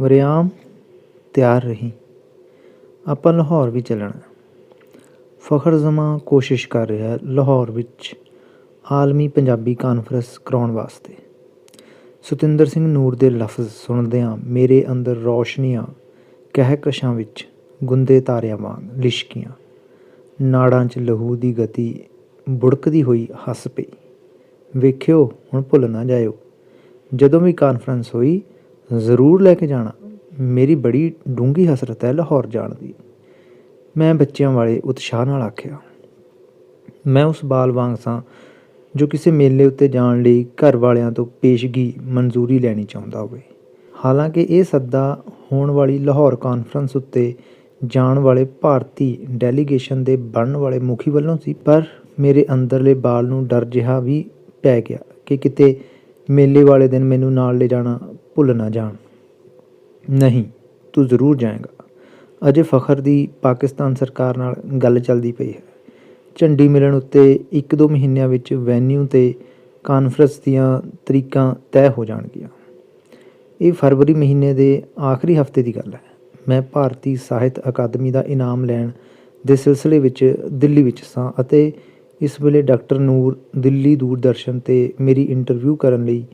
ਵਰਿਆਮ ਤਿਆਰ ਰਹੀ। ਆਪਾਂ ਲਾਹੌਰ ਵੀ ਚੱਲਣਾ। ਫਖਰ ਜ਼ਮਾਂ ਕੋਸ਼ਿਸ਼ ਕਰ ਰਿਹਾ ਲਾਹੌਰ ਵਿੱਚ ਆਲਮੀ ਪੰਜਾਬੀ ਕਾਨਫਰੰਸ ਕਰਾਉਣ ਵਾਸਤੇ। ਸਤਿੰਦਰ ਸਿੰਘ ਨੂਰ ਦੇ ਲਫ਼ਜ਼ ਸੁਣਦਿਆਂ ਮੇਰੇ ਅੰਦਰ ਰੌਸ਼ਨੀਆਂ, ਕਹਿਕਸ਼ਾਂ ਵਿੱਚ ਗੁੰਦੇ ਤਾਰਿਆਂ ਵਾਂਗ ਲਿਸ਼ਕੀਆਂ। ਨਾੜਾਂ 'ਚ ਲਹੂ ਦੀ ਗਤੀ ਬੁੜਕਦੀ ਹੋਈ ਹੱਸ ਪਈ। ਵੇਖਿਓ, ਹੁਣ ਭੁੱਲ ਨਾ ਜਾਇਓ। ਜਦੋਂ ਵੀ ਕਾਨਫਰੰਸ ਹੋਈ ਜ਼ਰੂਰ ਲੈ ਕੇ ਜਾਣਾ। ਮੇਰੀ ਬੜੀ ਡੂੰਗੀ ਹਸਰਤ ਹੈ ਲਾਹੌਰ ਜਾਣ ਦੀ। ਮੈਂ ਬੱਚਿਆਂ ਵਾਲੇ ਉਤਸ਼ਾਹ ਨਾਲ ਆਖਿਆ, ਮੈਂ ਉਸ ਬਾਲ ਵਾਂਗ ਸਾਂ ਜੋ ਕਿਸੇ ਮੇਲੇ ਉੱਤੇ ਜਾਣ ਲਈ ਘਰ ਵਾਲਿਆਂ ਤੋਂ ਪੇਸ਼ਗੀ ਮਨਜ਼ੂਰੀ ਲੈਣੀ ਚਾਹੁੰਦਾ ਹੋਵੇ। ਹਾਲਾਂਕਿ ਇਹ ਸੱਦਾ ਹੋਣ ਵਾਲੀ ਲਾਹੌਰ ਕਾਨਫਰੰਸ ਉੱਤੇ ਜਾਣ ਵਾਲੇ ਭਾਰਤੀ ਡੈਲੀਗੇਸ਼ਨ ਦੇ ਬਣਨ ਵਾਲੇ ਮੁਖੀ ਵੱਲੋਂ ਸੀ, ਪਰ ਮੇਰੇ ਅੰਦਰਲੇ ਬਾਲ ਨੂੰ ਡਰ ਜਿਹਾ ਵੀ ਪੈ ਗਿਆ ਕਿ ਕਿਤੇ ਮੇਲੇ ਵਾਲੇ ਦਿਨ ਮੈਨੂੰ ਨਾਲ ਲੈ ਜਾਣਾ ਭੁੱਲ ਨਾ ਜਾਣ। ਨਹੀਂ, ਤੂੰ ਜ਼ਰੂਰ ਜਾਏਗਾ। ਅਜੇ ਫਖਰ ਦੀ ਪਾਕਿਸਤਾਨ ਸਰਕਾਰ ਨਾਲ ਗੱਲ ਚੱਲਦੀ ਪਈ ਹੈ। ਝੰਡੀ ਮਿਲਣ ਉੱਤੇ 1-2 ਮਹੀਨਿਆਂ ਵਿੱਚ ਵੈਨਿਊ ਤੇ ਕਾਨਫਰੰਸ ਦੀਆਂ ਤਰੀਕਾਂ ਤੈਅ ਹੋ ਜਾਣਗੀਆਂ। ਇਹ ਫਰਵਰੀ ਮਹੀਨੇ ਦੇ ਆਖਰੀ ਹਫ਼ਤੇ ਦੀ ਗੱਲ ਹੈ। ਮੈਂ ਭਾਰਤੀ ਸਾਹਿਤ ਅਕਾਦਮੀ ਦਾ ਇਨਾਮ ਲੈਣ ਦੇ ਸਿਲਸਿਲੇ ਵਿੱਚ ਦਿੱਲੀ ਵਿੱਚ ਸਾਂ ਅਤੇ ਇਸ ਵੇਲੇ ਡਾਕਟਰ ਨੂਰ ਦਿੱਲੀ ਦੂਰਦਰਸ਼ਨ ਤੇ ਮੇਰੀ ਇੰਟਰਵਿਊ ਕਰਨ ਲਈ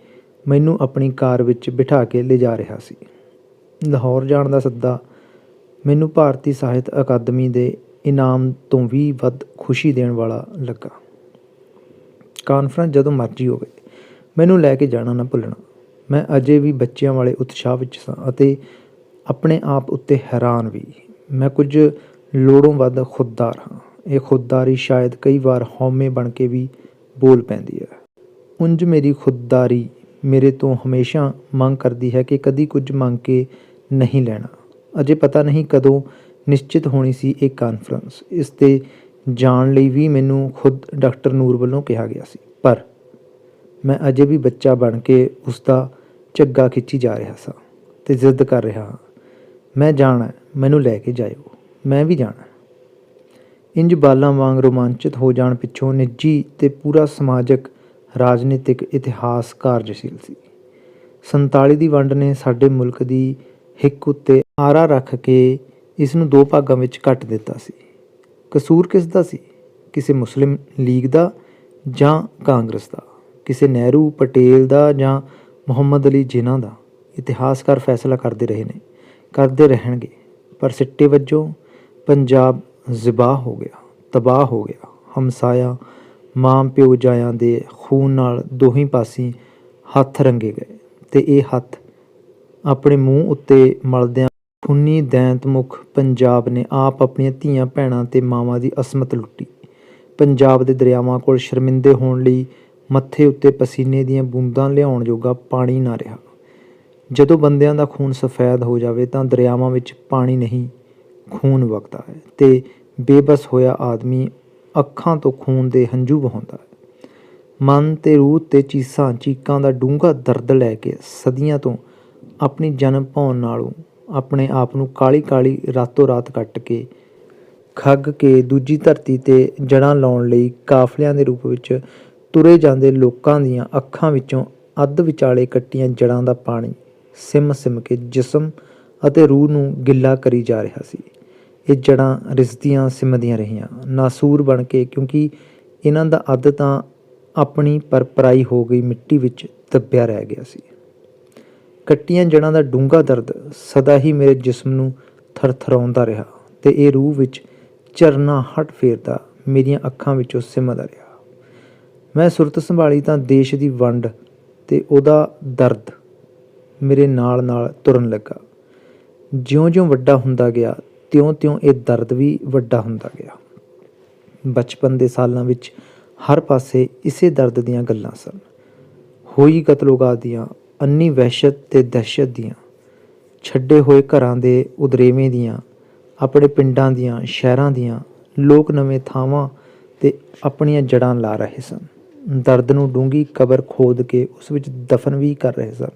ਮੈਨੂੰ ਆਪਣੀ ਕਾਰ ਵਿੱਚ ਬਿਠਾ ਕੇ ਲਿਜਾ ਰਿਹਾ ਸੀ। ਲਾਹੌਰ ਜਾਣ ਦਾ ਸੱਦਾ ਮੈਨੂੰ ਭਾਰਤੀ ਸਾਹਿਤ ਅਕਾਦਮੀ ਦੇ ਇਨਾਮ ਤੋਂ ਵੀ ਵੱਧ ਖੁਸ਼ੀ ਦੇਣ ਵਾਲਾ ਲੱਗਾ। ਕਾਨਫਰੰਸ ਜਦੋਂ ਮਰਜ਼ੀ ਹੋਵੇ, ਮੈਨੂੰ ਲੈ ਕੇ ਜਾਣਾ ਨਾ ਭੁੱਲਣਾ। ਮੈਂ ਅਜੇ ਵੀ ਬੱਚਿਆਂ ਵਾਲੇ ਉਤਸ਼ਾਹ ਵਿੱਚ ਸਾਂ ਅਤੇ ਆਪਣੇ ਆਪ ਉੱਤੇ ਹੈਰਾਨ ਵੀ। ਮੈਂ ਕੁਝ ਲੋੜੋਂ ਵੱਧ ਖੁਦਦਾਰ ਹਾਂ। ਇਹ ਖੁਦਦਾਰੀ ਸ਼ਾਇਦ ਕਈ ਵਾਰ ਹਉਮੈ ਬਣ ਕੇ ਵੀ ਬੋਲ ਪੈਂਦੀ ਹੈ। ਉਂਝ ਮੇਰੀ ਖੁਦਦਾਰੀ ਮੇਰੇ ਤੋਂ ਹਮੇਸ਼ਾ ਮੰਗ ਕਰਦੀ ਹੈ ਕਿ ਕਦੀ ਕੁਝ ਮੰਗ ਕੇ ਨਹੀਂ ਲੈਣਾ। ਅਜੇ ਪਤਾ ਨਹੀਂ ਕਦੋਂ ਨਿਸ਼ਚਿਤ ਹੋਣੀ ਸੀ ਇਹ ਕਾਨਫਰੰਸ ਇਸ ਤੇ ਜਾਣ ਲਈ ਵੀ ਮੈਨੂੰ ਖੁਦ ਡਾਕਟਰ ਨੂਰ ਵੱਲੋਂ ਕਿਹਾ ਗਿਆ ਸੀ। ਪਰ ਮੈਂ ਅਜੇ ਵੀ ਬੱਚਾ ਬਣ ਕੇ ਉਸ ਦਾ ਝੱਗਾ ਖਿੱਚੀ ਜਾ ਰਿਹਾ ਸਾਂ ਤੇ ਜ਼ਿੱਦ ਕਰ ਰਿਹਾ ਹਾਂ। ਮੈਂ ਜਾਣਾ, ਮੈਨੂੰ ਲੈ ਕੇ ਜਾਇਓ। ਮੈਂ ਵੀ ਜਾਣਾ। ਹੈ। ਇੰਜ ਬਾਲਾਂ ਵਾਂਗ ਰੋਮਾਂਚਿਤ ਹੋ ਜਾਣ ਪਿੱਛੋਂ ਨਿੱਜੀ ਤੇ ਪੂਰਾ ਸਮਾਜਿਕ ਰਾਜਨੀਤਿਕ ਇਤਿਹਾਸ ਕਾਰਜਸ਼ੀਲ ਸੀ। 47 ਦੀ ਵੰਡ ਨੇ ਸਾਡੇ ਮੁਲਕ ਦੀ ਹਿੱਕ ਉੱਤੇ ਆਰਾ ਰੱਖ ਕੇ ਇਸ ਨੂੰ ਦੋ ਭਾਗਾਂ ਵਿੱਚ ਕੱਟ ਦਿੱਤਾ ਸੀ। ਕਸੂਰ ਕਿਸ ਦਾ ਸੀ? ਕਿਸੇ ਮੁਸਲਿਮ ਲੀਗ ਦਾ ਜਾਂ ਕਾਂਗਰਸ ਦਾ? ਕਿਸੇ ਨਹਿਰੂ, ਪਟੇਲ ਦਾ ਜਾਂ ਮੁਹੰਮਦ ਅਲੀ ਜਿਨ੍ਹਾਂ ਦਾ? ਇਤਿਹਾਸਕਾਰ ਫੈਸਲਾ ਕਰਦੇ ਰਹੇ ਨੇ, ਕਰਦੇ ਰਹਿਣਗੇ। ਪਰ ਸਿੱਟੇ ਵਜੋਂ ਪੰਜਾਬ ਜ਼ਿਬਾਹ ਹੋ ਗਿਆ, ਤਬਾਹ ਹੋ ਗਿਆ, ਹਮਸਾਇਆ ਮਾਂ ਪਿਓ ਜਾਇਆਂ ਦੇ ਖੂਨ ਨਾਲ ਦੋਹੀਂ ਪਾਸੀਂ ਹੱਥ ਰੰਗੇ ਗਏ ਤੇ ਇਹ ਹੱਥ ਆਪਣੇ ਮੂੰਹ ਉੱਤੇ ਮਲਦਿਆਂ ਖੂਨੀ ਦੈਂਤ ਮੁਖ ਪੰਜਾਬ ਨੇ ਆਪ ਆਪਣੀਆਂ ਧੀਆਂ ਭੈਣਾਂ ਤੇ ਮਾਵਾਂ ਦੀ ਅਸਮਤ ਲੁੱਟੀ। ਪੰਜਾਬ ਦੇ ਦਰਿਆਵਾਂ ਕੋਲ ਸ਼ਰਮਿੰਦੇ ਹੋਣ ਲਈ ਮੱਥੇ ਉੱਤੇ ਪਸੀਨੇ ਦੀਆਂ ਬੂੰਦਾਂ ਲਿਆਉਣ ਜੋਗਾ ਪਾਣੀ ਨਾ ਰਿਹਾ। ਜਦੋਂ ਬੰਦਿਆਂ ਦਾ ਖੂਨ ਸਫੈਦ ਹੋ ਜਾਵੇ ਤਾਂ ਦਰਿਆਵਾਂ ਵਿੱਚ ਪਾਣੀ ਨਹੀਂ, ਖੂਨ ਵਗਦਾ ਹੈ ਤੇ ਬੇਬਸ ਹੋਇਆ ਆਦਮੀ ਅੱਖਾਂ ਤੋਂ ਖੂਨ ਦੇ ਹੰਝੂ ਵਹਾਉਂਦਾ ਹੈ। ਮਨ ਤੇ ਰੂਹ ਤੇ ਚੀਸਾਂ, ਚੀਕਾਂ ਦਾ ਡੂੰਘਾ ਦਰਦ ਲੈ ਕੇ ਸਦੀਆਂ ਤੋਂ ਆਪਣੀ ਜਨਮ ਭੌਣ ਨਾਲੋਂ ਆਪਣੇ ਆਪ ਨੂੰ ਕਾਲੀ ਕਾਲੀ ਰਾਤੋਂ ਰਾਤ ਕੱਟ ਕੇ ਖੱਗ ਕੇ ਦੂਜੀ ਧਰਤੀ ਤੇ ਜੜਾਂ ਲਾਉਣ ਲਈ ਕਾਫਲਿਆਂ ਦੇ ਰੂਪ ਵਿੱਚ ਤੁਰੇ ਜਾਂਦੇ ਲੋਕਾਂ ਦੀਆਂ ਅੱਖਾਂ ਵਿੱਚੋਂ ਅੱਧ ਵਿਚਾਲੇ ਕੱਟੀਆਂ ਜੜਾਂ ਦਾ ਪਾਣੀ ਸਿਮ ਸਿਮ ਕੇ ਜਿਸਮ ਅਤੇ ਰੂਹ ਨੂੰ ਗਿੱਲਾ ਕਰੀ ਜਾ ਰਿਹਾ ਸੀ। ਇਹ ਜੜ੍ਹਾਂ ਰਿਸਦੀਆਂ ਸਿਮਦੀਆਂ ਰਹੀਆਂ। ਨਾਸੂਰ ਬਣ ਕੇ ਕਿਉਂਕਿ ਇਹਨਾਂ ਦਾ ਅੱਧ ਤਾਂ ਆਪਣੀ ਪਰਪਰਾਈ ਹੋ ਗਈ ਮਿੱਟੀ ਵਿੱਚ ਦੱਬਿਆ ਰਹਿ ਗਿਆ ਸੀ। ਕੱਟੀਆਂ ਜੜ੍ਹਾਂ ਦਾ ਡੂੰਘਾ ਦਰਦ ਸਦਾ ਹੀ ਮੇਰੇ ਜਿਸਮ ਨੂੰ ਥਰਥਰਾਉਂਦਾ ਰਿਹਾ ਤੇ ਇਹ ਰੂਹ ਵਿੱਚ ਝਰਨਾ ਹਟ ਫੇਰਦਾ ਮੇਰੀਆਂ ਅੱਖਾਂ ਵਿੱਚੋਂ ਸਿਮਦਾ ਰਿਹਾ। ਮੈਂ ਸੁਰਤ ਸੰਭਾਲੀ ਤਾਂ ਦੇਸ਼ ਦੀ ਵੰਡ ਤੇ ਉਹਦਾ ਦਰਦ ਮੇਰੇ ਨਾਲ ਨਾਲ ਤੁਰਨ ਲੱਗਾ। ਜਿਉਂ-ਜਿਉਂ ਵੱਡਾ ਹੁੰਦਾ ਗਿਆ ਤਿਉਂ-ਤਿਉਂ ਇਹ ਦਰਦ ਵੀ ਵੱਡਾ ਹੁੰਦਾ ਗਿਆ। ਬਚਪਨ ਦੇ ਸਾਲਾਂ ਵਿੱਚ ਹਰ ਪਾਸੇ ਇਸੇ ਦਰਦ ਦੀਆਂ ਗੱਲਾਂ ਸਨ। ਹੋਈ ਕਤਲੋਗਾਤ ਦੀਆਂ, ਅੰਨੀ ਵਹਿਸ਼ਤ ਤੇ ਦਹਿਸ਼ਤ ਦੀਆਂ, ਛੱਡੇ ਹੋਏ ਘਰਾਂ ਦੇ ਉਦਰੇਵੇਂ ਦੀਆਂ, ਆਪਣੇ ਪਿੰਡਾਂ ਦੀਆਂ, ਸ਼ਹਿਰਾਂ ਦੀਆਂ, ਲੋਕ ਨਵੇਂ ਥਾਵਾਂ ਤੇ ਆਪਣੀਆਂ ਜੜ੍ਹਾਂ ਲਾ ਰਹੇ ਸਨ। ਦਰਦ ਨੂੰ ਡੂੰਘੀ ਕਬਰ ਖੋਦ ਕੇ ਉਸ ਵਿੱਚ ਦਫਨ ਵੀ ਕਰ ਰਹੇ ਸਨ।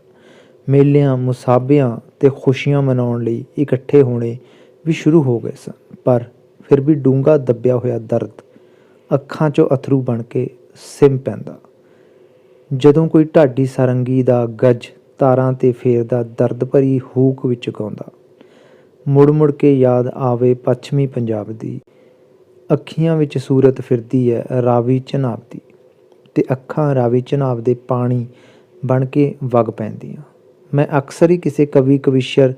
ਮੇਲਿਆਂ, ਮੁਸਾਬਿਆਂ ਤੇ ਖੁਸ਼ੀਆਂ ਮਨਾਉਣ ਲਈ ਇਕੱਠੇ ਹੋਣੇ ਵੀ ਸ਼ੁਰੂ ਹੋ ਗਏ ਸਨ, ਪਰ ਫਿਰ ਵੀ ਡੂੰਗਾ ਦੱਬਿਆ ਹੋਇਆ ਦਰਦ ਅੱਖਾਂ 'ਚੋਂ ਅਥਰੂ ਬਣ ਕੇ ਸਿਮ ਪੈਂਦਾ। ਜਦੋਂ ਕੋਈ ਢਾਡੀ ਸਾਰੰਗੀ ਦਾ ਗੱਜ ਤਾਰਾਂ ਤੇ ਫੇਰਦਾ, ਦਰਦ ਭਰੀ ਹੂਕ ਵਿੱਚ ਗਾਉਂਦਾ, ਮੁੜ ਮੁੜ ਕੇ ਯਾਦ ਆਵੇ ਪੱਛਮੀ ਪੰਜਾਬ ਦੀ। ਅੱਖੀਆਂ ਵਿੱਚ ਸੂਰਤ ਫਿਰਦੀ ਹੈ ਰਾਵੀ ਚਨਾਬ ਦੀ ਤੇ ਅੱਖਾਂ ਰਾਵੀ ਚਨਾਬ ਦੇ ਪਾਣੀ ਬਣ ਕੇ ਵਗ ਪੈਂਦੀਆਂ। ਮੈਂ ਅਕਸਰ ਹੀ ਕਿਸੇ ਕਵੀ ਕਵਿਸ਼ਰ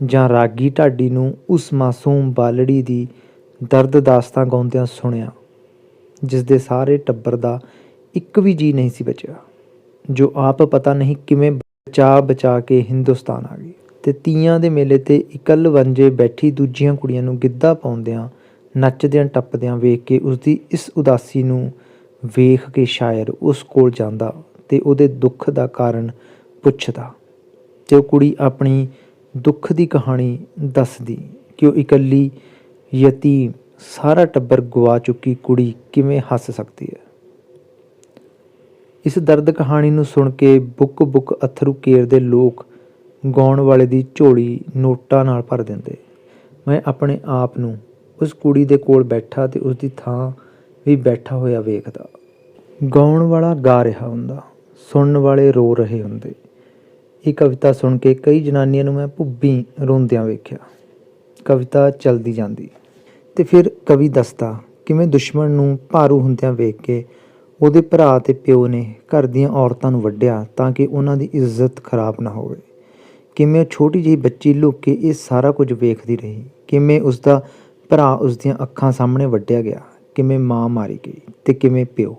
ਜਾਂ ਰਾਗੀ ਢਾਡੀ ਨੂੰ ਉਸ ਮਾਸੂਮ ਬਾਲੜੀ ਦੀ ਦਰਦ ਦਾਸਤਾਂ ਗਾਉਂਦਿਆਂ ਸੁਣਿਆ ਜਿਸ ਦੇ ਸਾਰੇ ਟੱਬਰ ਦਾ ਇੱਕ ਵੀ ਜੀ ਨਹੀਂ ਸੀ ਬਚਿਆ, ਜੋ ਆਪ ਪਤਾ ਨਹੀਂ ਕਿਵੇਂ ਬਚਾ ਬਚਾ ਕੇ ਹਿੰਦੁਸਤਾਨ ਆ ਗਈ। ਤੇ ਤੀਆਂ ਦੇ ਮੇਲੇ ਤੇ ਇਕੱਲ ਵੰਜੇ ਬੈਠੀ ਦੂਜੀਆਂ ਕੁੜੀਆਂ ਨੂੰ ਗਿੱਧਾ ਪਾਉਂਦਿਆਂ, ਨੱਚਦਿਆਂ ਟੱਪਦਿਆਂ ਵੇਖ ਕੇ ਉਸ ਦੀ ਇਸ ਉਦਾਸੀ ਨੂੰ ਵੇਖ ਕੇ ਸ਼ਾਇਰ ਉਸ ਕੋਲ ਜਾਂਦਾ ਤੇ ਉਹਦੇ ਦੁੱਖ ਦਾ ਕਾਰਨ ਪੁੱਛਦਾ, ਤੇ ਉਹ ਕੁੜੀ ਆਪਣੀ ਦੁੱਖ ਦੀ ਕਹਾਣੀ ਦੱਸਦੀ ਕਿ ਉਹ ਇਕੱਲੀ ਯਤੀਮ ਸਾਰਾ ਟੱਬਰ ਗਵਾ ਚੁੱਕੀ ਕੁੜੀ ਕਿਵੇਂ ਹੱਸ ਸਕਦੀ ਹੈ। ਇਸ ਦਰਦ ਕਹਾਣੀ ਨੂੰ ਸੁਣ ਕੇ ਬੁੱਕ ਬੁੱਕ ਅਥਰੂ ਕੇਰਦੇ ਲੋਕ ਗਾਉਣ ਵਾਲੇ ਦੀ ਝੋਲੀ ਨੋਟਾਂ ਨਾਲ ਭਰ ਦਿੰਦੇ। ਮੈਂ ਆਪਣੇ ਆਪ ਨੂੰ ਉਸ ਕੁੜੀ ਦੇ ਕੋਲ ਬੈਠਾ ਤੇ ਉਸ ਦੀ ਥਾਂ ਵੀ ਬੈਠਾ ਹੋਇਆ ਵੇਖਦਾ। ਗਾਉਣ ਵਾਲਾ ਗਾ ਰਿਹਾ ਹੁੰਦਾ, ਸੁਣਨ ਵਾਲੇ ਰੋ ਰਹੇ ਹੁੰਦੇ। ਇਹ ਕਵਿਤਾ ਸੁਣ ਕੇ ਕਈ ਜਨਾਨੀਆਂ ਨੂੰ ਮੈਂ ਭੁੱਬੀ ਰੋਂਦਿਆਂ ਵੇਖਿਆ। ਕਵਿਤਾ ਚਲਦੀ ਜਾਂਦੀ। ਤੇ ਫਿਰ ਕਵੀ ਦੱਸਦਾ, ਕਿਵੇਂ ਦੁਸ਼ਮਣ ਨੂੰ ਭਾਰੂ ਹੁੰਦਿਆਂ ਵੇਖ ਕੇ ਉਹਦੇ ਭਰਾ ਤੇ ਪਿਓ ਨੇ ਘਰ ਦੀਆਂ ਔਰਤਾਂ ਨੂੰ ਵੱਢਿਆ ਤਾਂ ਕਿ ਉਹਨਾਂ ਦੀ ਇੱਜ਼ਤ ਖਰਾਬ ਨਾ ਹੋਵੇ। ਕਿਵੇਂ ਉਹ ਛੋਟੀ ਜਿਹੀ ਬੱਚੀ ਲੁੱਕ ਕੇ ਇਹ ਸਾਰਾ ਕੁਝ ਵੇਖਦੀ ਰਹੀ। ਕਿਵੇਂ ਉਸ ਦਾ ਭਰਾ ਉਸ ਦੀਆਂ ਅੱਖਾਂ ਸਾਹਮਣੇ ਵੱਢਿਆ ਗਿਆ। ਕਿਵੇਂ ਮਾਂ ਮਾਰੀ ਗਈ ਤੇ ਕਿਵੇਂ ਪਿਓ।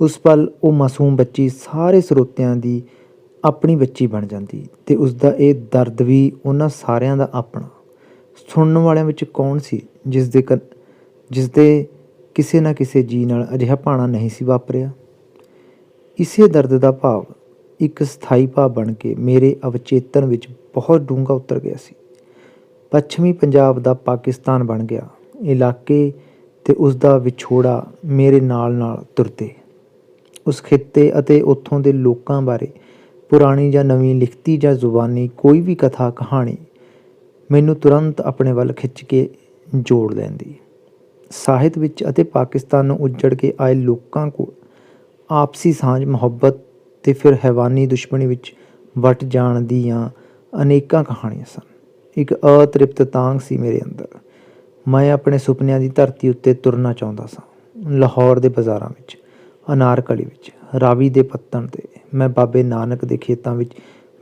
ਉਸ ਪਲ ਉਹ ਮਾਸੂਮ ਬੱਚੀ ਸਾਰੇ ਸਰੋਤਿਆਂ ਦੀ ਆਪਣੀ ਬੱਚੀ ਬਣ ਜਾਂਦੀ ਅਤੇ ਉਸਦਾ ਇਹ ਦਰਦ ਵੀ ਉਹਨਾਂ ਸਾਰਿਆਂ ਦਾ ਆਪਣਾ। ਸੁਣਨ ਵਾਲਿਆਂ ਵਿੱਚ ਕੌਣ ਸੀ ਜਿਸ ਦੇ ਕ- ਜਿਸ ਦੇ ਕਿਸੇ ਨਾ ਕਿਸੇ ਜੀਅ ਨਾਲ ਅਜਿਹਾ ਭਾਣਾ ਨਹੀਂ ਸੀ ਵਾਪਰਿਆ? ਇਸੇ ਦਰਦ ਦਾ ਭਾਵ ਇੱਕ ਸਥਾਈ ਭਾਵ ਬਣ ਕੇ ਮੇਰੇ ਅਵਚੇਤਨ ਵਿੱਚ ਬਹੁਤ ਡੂੰਘਾ ਉਤਰ ਗਿਆ ਸੀ। ਪੱਛਮੀ ਪੰਜਾਬ ਦਾ ਪਾਕਿਸਤਾਨ ਬਣ ਗਿਆ, ਇਲਾਕੇ ਤੇ ਉਸ ਦਾ ਵਿਛੋੜਾ ਮੇਰੇ ਨਾਲ ਨਾਲ ਤੁਰਦੇ। ਉਸ ਖਿੱਤੇ ਅਤੇ ਉੱਥੋਂ ਦੇ ਲੋਕਾਂ ਬਾਰੇ ਪੁਰਾਣੀ ਜਾਂ ਨਵੀਂ ਲਿਖਤੀ ਜਾਂ ਜ਼ੁਬਾਨੀ ਕੋਈ ਵੀ ਕਥਾ, ਕਹਾਣੀ ਮੈਨੂੰ ਤੁਰੰਤ ਆਪਣੇ ਵੱਲ ਖਿੱਚ ਕੇ ਜੋੜ ਲੈਂਦੀ। ਸਾਹਿਤ ਵਿੱਚ ਅਤੇ ਪਾਕਿਸਤਾਨ ਨੂੰ ਉੱਜੜ ਕੇ ਆਏ ਲੋਕਾਂ ਕੋਲ ਆਪਸੀ ਸਾਂਝ, ਮੁਹੱਬਤ ਤੇ ਫਿਰ ਹੈਵਾਨੀ ਦੁਸ਼ਮਣੀ ਵਿੱਚ ਵਟ ਜਾਣ ਦੀਆਂ ਅਨੇਕਾਂ ਕਹਾਣੀਆਂ ਸਨ। ਇੱਕ ਅਤ੍ਰਿਪਤ ਤਾਂਗ ਸੀ ਮੇਰੇ ਅੰਦਰ। ਮੈਂ ਆਪਣੇ ਸੁਪਨਿਆਂ ਦੀ ਧਰਤੀ ਉੱਤੇ ਤੁਰਨਾ ਚਾਹੁੰਦਾ ਸਾਂ। ਲਾਹੌਰ ਦੇ ਬਾਜ਼ਾਰਾਂ ਵਿੱਚ, ਅਨਾਰਕਲੀ ਵਿੱਚ। ਰਾਵੀ ਦੇ ਪੱਤਣ ਤੇ। ਮੈਂ ਬਾਬੇ ਨਾਨਕ ਦੇ ਖੇਤਾਂ ਵਿੱਚ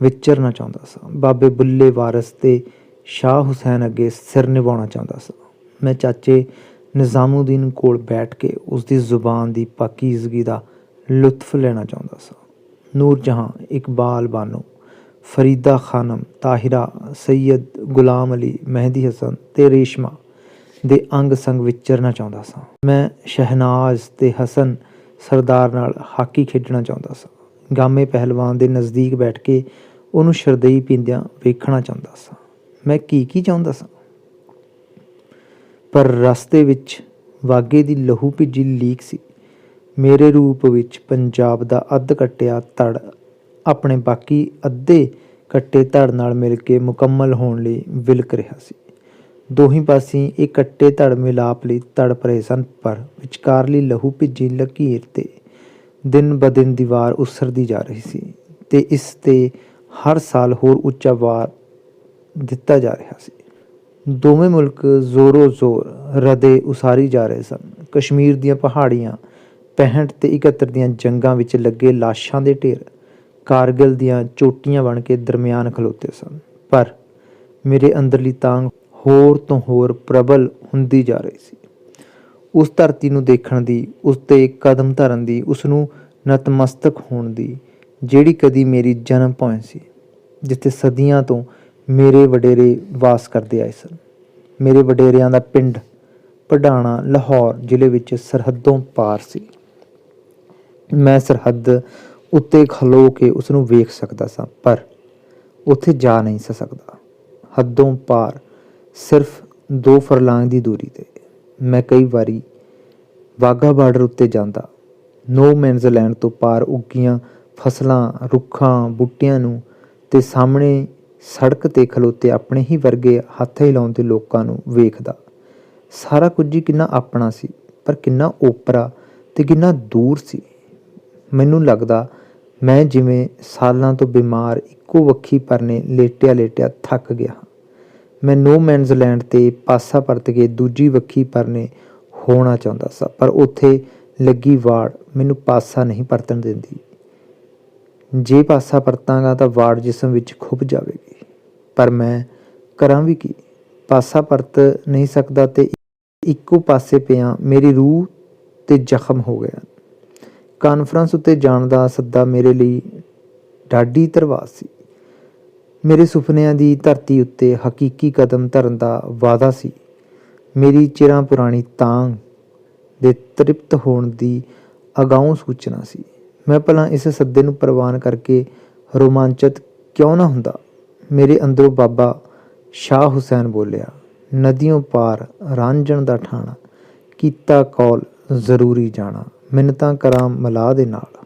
ਵਿਚਰਨਾ ਚਾਹੁੰਦਾ ਸਾਂ। ਬਾਬੇ ਬੁੱਲੇ ਵਾਰਸ ਤੇ ਸ਼ਾਹ ਹੁਸੈਨ ਅੱਗੇ ਸਿਰ ਨਿਵਾਉਣਾ ਚਾਹੁੰਦਾ ਸਾਂ। ਮੈਂ ਚਾਚੇ ਨਿਜ਼ਾਮੂਦੀਨ ਕੋਲ ਬੈਠ ਕੇ ਉਸ ਦੀ ਜ਼ੁਬਾਨ ਦੀ ਪਾਕੀਜ਼ਗੀ ਦਾ ਲੁਤਫ ਲੈਣਾ ਚਾਹੁੰਦਾ ਸਾਂ। ਨੂਰ ਜਹਾਂ, ਇਕਬਾਲ ਬਾਨੋ, ਫਰੀਦਾ ਖਾਨਮ, ਤਾਹਿਰਾ, ਸੈਯਦ ਗੁਲਾਮ ਅਲੀ, ਮਹਿਦੀ ਹਸਨ ਤੇ ਰੇਸ਼ਮਾ ਦੇ ਅੰਗ ਸੰਗ ਵਿਚਰਨਾ ਚਾਹੁੰਦਾ ਸਾਂ। ਮੈਂ ਸ਼ਹਿਨਾਜ਼ ਤੇ ਹਸਨ ਸਰਦਾਰ ਨਾਲ ਹਾਕੀ ਖੇਡਣਾ ਚਾਹੁੰਦਾ ਸਾਂ। ਗਾਮੇ ਪਹਿਲਵਾਨ ਦੇ ਨਜ਼ਦੀਕ ਬੈਠ ਕੇ ਉਹਨੂੰ ਸ਼ਰਦਈ ਪੀਂਦਿਆਂ ਵੇਖਣਾ ਚਾਹੁੰਦਾ ਸਾਂ। ਮੈਂ ਕੀ ਕੀ ਚਾਹੁੰਦਾ ਸਾਂ? ਪਰ ਰਸਤੇ ਵਿੱਚ ਵਾਗੇ ਦੀ ਲਹੂ ਭਿੱਜੀ ਲੀਕ ਸੀ। ਮੇਰੇ ਰੂਪ ਵਿੱਚ ਪੰਜਾਬ ਦਾ ਅੱਧ ਕੱਟਿਆ ਧੜ ਆਪਣੇ ਬਾਕੀ ਅੱਧੇ ਕੱਟੇ ਧੜ ਨਾਲ ਮਿਲ ਕੇ ਮੁਕੰਮਲ ਹੋਣ ਲਈ ਵਿਲਕ ਰਿਹਾ ਸੀ। ਦੋਹੀਂ ਪਾਸੀਂ ਇਕੱਠੇ ਧੜ ਮਿਲਾਪ ਲਈ ਤੜਪ ਰਹੇ ਸਨ, ਪਰ ਵਿਚਕਾਰਲੀ ਲਹੂ ਭਿੱਜੀ ਲਕੀਰ ਤੇ ਦਿਨ ਬਦਿਨ ਦੀਵਾਰ ਉਸਰਦੀ ਜਾ ਰਹੀ ਸੀ ਤੇ ਇਸ ਤੇ ਹਰ ਸਾਲ ਹੋਰ ਉੱਚਾ ਵਾਰ ਦਿੱਤਾ ਜਾ ਰਿਹਾ ਸੀ। ਦੋਵੇਂ ਮੁਲਕ ਜ਼ੋਰੋ ਜ਼ੋਰ ਰਦੇ ਉਸਾਰੀ ਜਾ ਰਹੇ ਸਨ। ਕਸ਼ਮੀਰ ਦੀਆਂ ਪਹਾੜੀਆਂ 65 ਤੇ 71 ਦੀਆਂ ਜੰਗਾਂ ਵਿੱਚ ਲੱਗੇ ਲਾਸ਼ਾਂ ਦੇ ਢੇਰ ਕਾਰਗਿਲ ਦੀਆਂ ਚੋਟੀਆਂ ਬਣ ਕੇ ਦਰਮਿਆਨ ਖਲੋਤੇ ਸਨ। ਪਰ ਮੇਰੇ ਅੰਦਰਲੀ ਤਾਂਗ ਹੋਰ ਤੋਂ ਹੋਰ ਪ੍ਰਬਲ ਹੁੰਦੀ ਜਾ ਰਹੀ ਸੀ। ਉਸ ਧਰਤੀ ਨੂੰ ਦੇਖਣ ਦੀ, ਉਸ ਤੇ ਕਦਮ ਧਰਨ ਦੀ, ਉਸ ਨੂੰ ਨਤਮਸਤਕ ਹੋਣ ਦੀ, ਜਿਹੜੀ ਕਦੀ ਮੇਰੀ ਜਨਮ ਭੌਂ ਸੀ, ਜਿੱਥੇ ਸਦੀਆਂ ਤੋਂ ਮੇਰੇ ਵਡੇਰੇ ਵਾਸ ਕਰਦੇ ਆਏ ਸਨ। ਮੇਰੇ ਵਡੇਰਿਆਂ ਦਾ ਪਿੰਡ ਪਢਾਣਾ ਲਾਹੌਰ ਜ਼ਿਲ੍ਹੇ ਵਿੱਚ ਸਰਹੱਦੋਂ ਪਾਰ ਸੀ। ਮੈਂ ਸਰਹੱਦ ਉੱਤੇ ਖਲੋ ਕੇ ਉਸ ਨੂੰ ਵੇਖ ਸਕਦਾ ਸਾਂ, ਪਰ ਉੱਥੇ ਜਾ ਨਹੀਂ ਸਕਦਾ। ਹੱਦੋਂ ਪਾਰ ਸਿਰਫ ਦੋ ਫਰਲਾਂਗ ਦੀ ਦੂਰੀ ਤੇ। ਮੈਂ ਕਈ ਵਾਰੀ ਵਾਗਾ ਬਾਰਡਰ ਉੱਤੇ ਜਾਂਦਾ। ਨੋ ਮੈਨਸ ਲੈਂਡ ਤੋਂ ਪਾਰ ਉੱਗੀਆਂ ਫਸਲਾਂ, ਰੁੱਖਾਂ, ਬੂਟਿਆਂ ਨੂੰ ਤੇ ਸਾਹਮਣੇ ਸੜਕ ਤੇ ਖਲੋਤੇ ਆਪਣੇ ਹੀ ਵਰਗੇ ਹੱਥ ਹਿਲਾਉਂਦੇ ਲੋਕਾਂ ਨੂੰ ਵੇਖਦਾ। ਸਾਰਾ ਕੁਝ ਹੀ ਕਿੰਨਾ ਆਪਣਾ ਸੀ, ਪਰ ਕਿੰਨਾ ਓਪਰਾ ਤੇ ਕਿੰਨਾ ਦੂਰ ਸੀ। ਮੈਨੂੰ ਲੱਗਦਾ ਮੈਂ ਜਿਵੇਂ ਸਾਲਾਂ ਤੋਂ ਬਿਮਾਰ, ਇੱਕੋ ਵੱਖੀ ਪਰਨੇ ਲੇਟਿਆ ਲੇਟਿਆ ਥੱਕ ਗਿਆ ਮੈਂ ਨੋ ਮੈਨਸ ਲੈਂਡ ਤੇ ਪਾਸਾ ਪਰਤ ਕੇ ਦੂਜੀ ਵੱਖੀ ਪਰਨੇ ਹੋਣਾ ਚਾਹੁੰਦਾ ਸਾਂ, ਪਰ ਉੱਥੇ ਲੱਗੀ ਵਾੜ ਮੈਨੂੰ ਪਾਸਾ ਨਹੀਂ ਪਰਤਣ ਦਿੰਦੀ। ਜੇ ਪਾਸਾ ਪਰਤਾਂਗਾ ਤਾਂ ਵਾੜ ਜਿਸਮ ਵਿੱਚ ਖੁੱਭ ਜਾਵੇਗੀ, ਪਰ ਮੈਂ ਕਰਾਂ ਵੀ ਕੀ? ਪਾਸਾ ਪਰਤ ਨਹੀਂ ਸਕਦਾ ਤੇ ਇੱਕੋ ਪਾਸੇ ਪਿਆ ਮੇਰੀ ਰੂਹ ਤੇ ਜ਼ਖਮ ਹੋ ਗਿਆ। ਕਾਨਫਰੰਸ ਉੱਤੇ ਜਾਣ ਦਾ ਸੱਦਾ ਮੇਰੇ ਲਈ ਡਾਢੀ ਧਰਵਾਸ ਸੀ। ਮੇਰੇ ਸੁਪਨਿਆਂ ਦੀ ਧਰਤੀ ਉੱਤੇ ਹਕੀਕੀ ਕਦਮ ਧਰਨ ਦਾ ਵਾਅਦਾ ਸੀ। ਮੇਰੀ ਚਿਰਾਂ ਪੁਰਾਣੀ ਤਾਂਗ ਦੇ ਤ੍ਰਿਪਤ ਹੋਣ ਦੀ ਅਗਾਉਂ ਸੂਚਨਾ ਸੀ। ਮੈਂ ਭਲਾ ਇਸ ਸੱਦੇ ਨੂੰ ਪ੍ਰਵਾਨ ਕਰਕੇ ਰੋਮਾਂਚਿਤ ਕਿਉਂ ਨਾ ਹੁੰਦਾ? ਮੇਰੇ ਅੰਦਰੋਂ ਬਾਬਾ ਸ਼ਾਹ ਹੁਸੈਨ ਬੋਲਿਆ, ਨਦੀਆਂ ਪਾਰ ਰਾਂਝਣ ਦਾ ਠਾਣਾ, ਕੀਤਾ ਕੌਲ ਜ਼ਰੂਰੀ ਜਾਣਾ, ਮਿੰਨਤਾਂ ਕਰਾਂ ਮਲਾ ਦੇ ਨਾਲ।